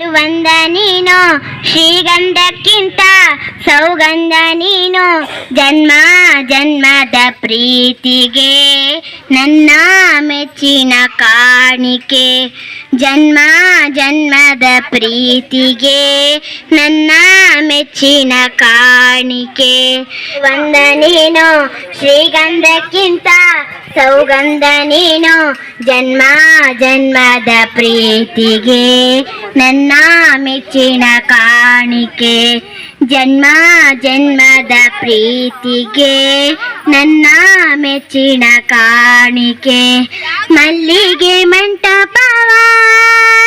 ಬಂದ ನೀನು ಶ್ರೀಗಂಧಕ್ಕಿಂತ ಸೌಗಂಧ ನೀನು ಜನ್ಮ ಜನ್ಮದ ಪ್ರೀತಿಗೆ, ನನ್ನ ಮೆಚ್ಚಿನ ಕಾಣಿಕೆ. ಜನ್ಮ ಜನ್ಮದ ಪ್ರೀತಿಗೆ, ನನ್ನ ಮೆಚ್ಚಿನ ಕಾಣಿಕೆ. ಬಂದ ನೀನು ಶ್ರೀಗಂಧಕ್ಕಿಂತ ಸೌಗಂಧ ನೀನು ಜನ್ಮ ಜನ್ಮದ ಪ್ರೀತಿಗೆ ನನ್ನ ಮೆಚ್ಚಿನ ಕಾಣಿಕೆ. ಜನ್ಮ ಜನ್ಮದ ಪ್ರೀತಿಗೆ ನನ್ನ ಮೆಚ್ಚಿನ ಕಾಣಿಕೆ. ಮಲ್ಲಿಗೆ ಮಂಟಪವ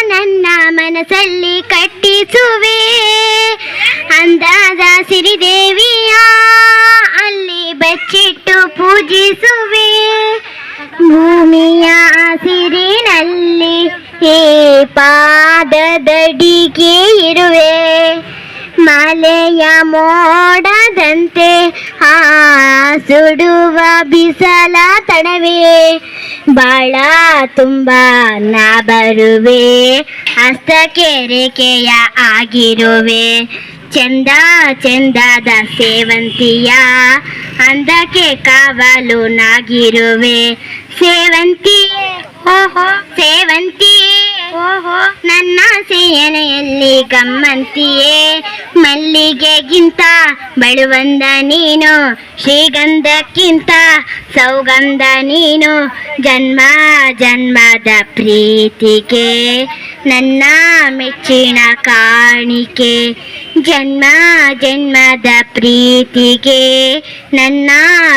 ನನ್ನ ಮನಸ್ಸಲ್ಲಿ ಕಟ್ಟಿಸುವೆ. ಅಂದಾದ ಸಿರಿದೇವಿಯ ಪಾದದಡಿಗೆ ಇರುವೆ, ಮಲೆಯ ಮೋಡದಂತೆ ಆ ಸುಡುವ ಬಿಸಲ ತಡವೆ ಬಾಳ ತುಂಬ ನಾ ಬರುವೆ ಹಸ್ತ ರೇಖೆಯ ಆಗಿರುವೆ. ಚಂದ ಚಂದದ ಸೇವಂತಿಯ ಅಂದಕ್ಕೆ ಕಾವಲು ನಾಗಿರುವೆ ಸೇವಂತಿ ಓಹೋ, ಸೇವಂತಿಯೇ. ಓಹೋ. ನನ್ನ ಸೇನೆಯಲ್ಲಿ ಗಮ್ಮಂತಿಯೇ. ಮಲ್ಲಿಗೆಗಿಂತ ಬಳುವಂದ ನೀನು, ಶ್ರೀಗಂಧಕ್ಕಿಂತ ಸೌಗಂಧ ನೀನು. ಜನ್ಮ, ಜನ್ಮದ ಪ್ರೀತಿಗೆ, ನನ್ನ ಮೆಚ್ಚಿನ ಕಾಣಿಕೆ. ಜನ್ಮ, ಜನ್ಮದ ಪ್ರೀತಿಗೆ, ನನ್ನ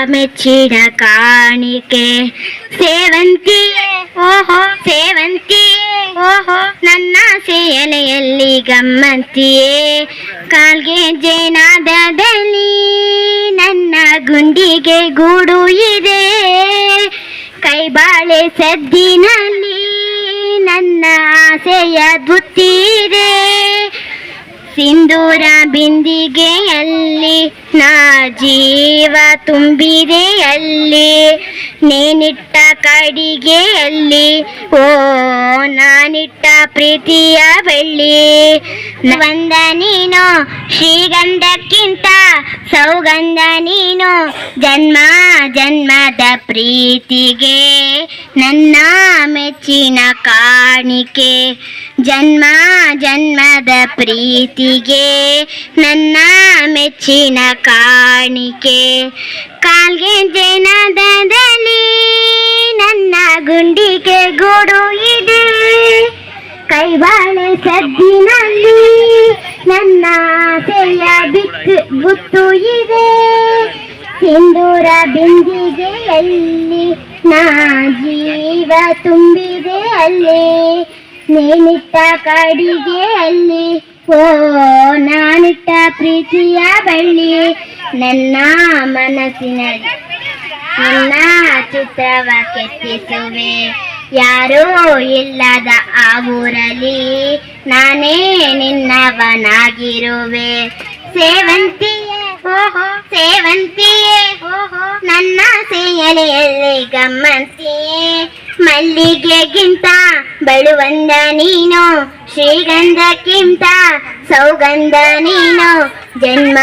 ಮೆಚ್ಚಿನ ಕಾಣಿಕೆ. ಸೇವಂತಿ ಓಹೋ ಸೇವಂತಿ ಓಹೋ, ನನ್ನ ಸೇಲೆಯಲ್ಲಿ ಗಮ್ಮಂತಿಯೇ. ಕಾಲ್ಗೆ ಜೇನಾದದಲ್ಲಿ ನನ್ನ ಗುಂಡಿಗೆ ಗೂಡು ಇದೆ. ಕೈಬಾಳೆ ಸದ್ದಿನಲ್ಲಿ, ನನ್ನ ಆಸೆಯ ಬುತ್ತಿದೆ ಸಿಂಧೂರ ಬಿಂದಿಗೆಯಲ್ಲಿ ನಾ ಜೀವ ತುಂಬಿದೆಯಲ್ಲಿ, ನೀನಿಟ್ಟ ಕಡಿಗೆಯಲ್ಲಿ, ಓ ನಾನಿಟ್ಟ ಪ್ರೀತಿಯ ಬೆಳ್ಳಿ. ಬಂದ ನೀನು ಶ್ರೀಗಂಧಕ್ಕಿಂತ ಸೌಗಂಧ ನೀನು, ಜನ್ಮ ಜನ್ಮದ ಪ್ರೀತಿಗೆ ನನ್ನ ಮೆಚ್ಚಿನ ಕಾಣಿಕೆ, ಜನ್ಮ ಜನ್ಮದ ಪ್ರೀತಿಗೆ. ನನ್ನ ಮೆಚ್ಚಿನ ಕಾಣಿಕೆ, ಕಾಲ್ಗೆ ಜನದಲ್ಲಿ ನನ್ನ ಗುಂಡಿಗೆ ಗುಡು ಇದೆ ಕೈವಾಳೆ ಸದ್ದಿನಲ್ಲಿ. ನನ್ನ ಆಸೆಯ ಬಿತ್ತು ಬುತ್ತು ಇದೆ, ಸಿಂಧೂರ ಬಿಂದಿಗೆಯಲ್ಲಿ ನಾ ಜೀವ ತುಂಬಿದೆ ಅಲ್ಲಿ, ನೀನಿಟ್ಟ ಕಡಿಗೆ ಅಲ್ಲಿ. ಓ, ನಾನಿಟ್ಟ ಪ್ರೀತಿಯ ಬಳ್ಳಿ, ನನ್ನ ಮನಸ್ಸಿನಲ್ಲಿ ನನ್ನ ಚಿತ್ರವ ಕೆತ್ತಿಸುವೆ. ಯಾರೋ ಇಲ್ಲದ ಆ ಊರಲ್ಲಿ ನಾನೇ ನಿನ್ನವನಾಗಿರುವೆ. ಸೇವಂತಿಯೇ, ಓಹೋ ಸೇವಂತಿಯೇ ಓಹೋ ನನ್ನ ಸೇಯಲೆಯಲ್ಲಿ ಗಮ್ಮಂತಿಯೇ ಮಲ್ಲಿಗೆಗಿಂತ ಬಳುವಂದ ನೀನು ಶ್ರೀಗಂಧಕ್ಕಿಂತ ಸೌಗಂಧ ನೀನು. ಜನ್ಮ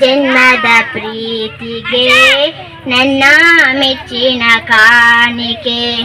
ಜನ್ಮದ ಪ್ರೀತಿಗೆ ನನ್ನ ಮೆಚ್ಚಿನ ಕಾಣಿಕೆ.